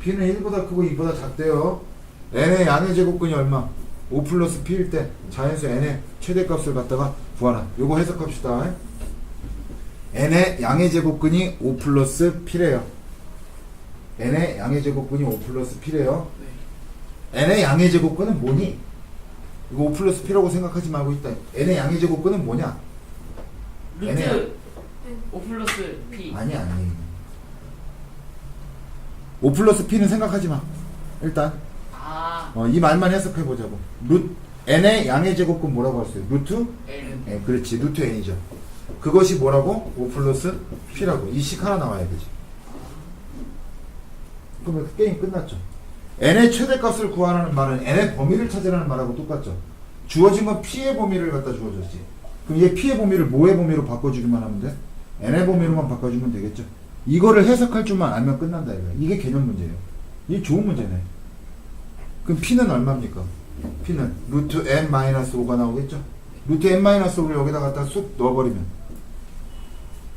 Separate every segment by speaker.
Speaker 1: P는 1보다 크고 2보다 작대요. n의 양의 제곱근이 얼마? 5 플러스 P일 때 자연수 n의 최대값을 갖다가 구하라. 요거 해석합시다. n의 양의 제곱근이 5 플러스 P래요. n의 양의 제곱근이 5 플러스 P래요.
Speaker 2: 네.
Speaker 1: n의 양의 제곱근은 뭐니? 이거 5 플러스 P라고 생각하지 말고 있다. n의 양의 제곱근은 뭐냐?
Speaker 2: 루트 5 플러스 P.
Speaker 1: 아니 아니. 5 플러스 P는 생각하지 마. 일단
Speaker 2: 아,
Speaker 1: 어, 이 말만 해석해 보자고. 루 n의 양의 제곱근 뭐라고 했어요? 루트?
Speaker 2: L.
Speaker 1: 예, 그렇지. 루트 n이죠. 그것이 뭐라고? 5 플러스 P라고. 이 식 하나 나와야 되지. 그러면 그 게임 끝났죠. n의 최대값을 구하라는 말은 n의 범위를 찾으라는 말하고 똑같죠. 주어진 건 P의 범위를 갖다 주어졌지. 그럼 얘 P의 범위를 뭐의 범위로 바꿔주기만 하면 돼? n의 범위로만 바꿔주면 되겠죠. 이거를 해석할 줄만 알면 끝난다 이거야. 이게 개념 문제예요. 이게 좋은 문제네. 그럼 P는 얼마입니까? P는 루트 n 마이너스 5가 나오겠죠? 루트 n 마이너스 5를 여기다 갖다 쑥 넣어버리면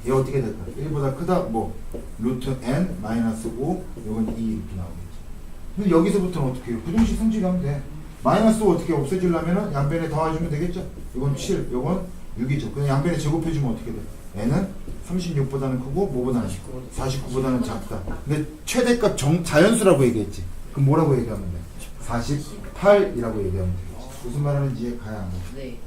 Speaker 1: 얘 어떻게 될까? 1보다 크다? 뭐 루트 n 마이너스 5 이건 2 이렇게 나오겠지. 근데 여기서부터는 어떻게 해요? 부등식 성질하면 돼. 마이너스 5 어떻게 없애주려면 양변에 더해주면 되겠죠? 이건 7, 이건 6이죠. 그냥 양변에 제곱해주면 어떻게 돼? n은 36보다는 크고 뭐보다는 49 보다는 작다. 근데 최대값 정, 자연수라고 얘기했지. 그럼 뭐라고 얘기하면 돼? 48이라고 얘기하면 되겠지. 무슨 말하는지 가야 안 가.
Speaker 2: 네.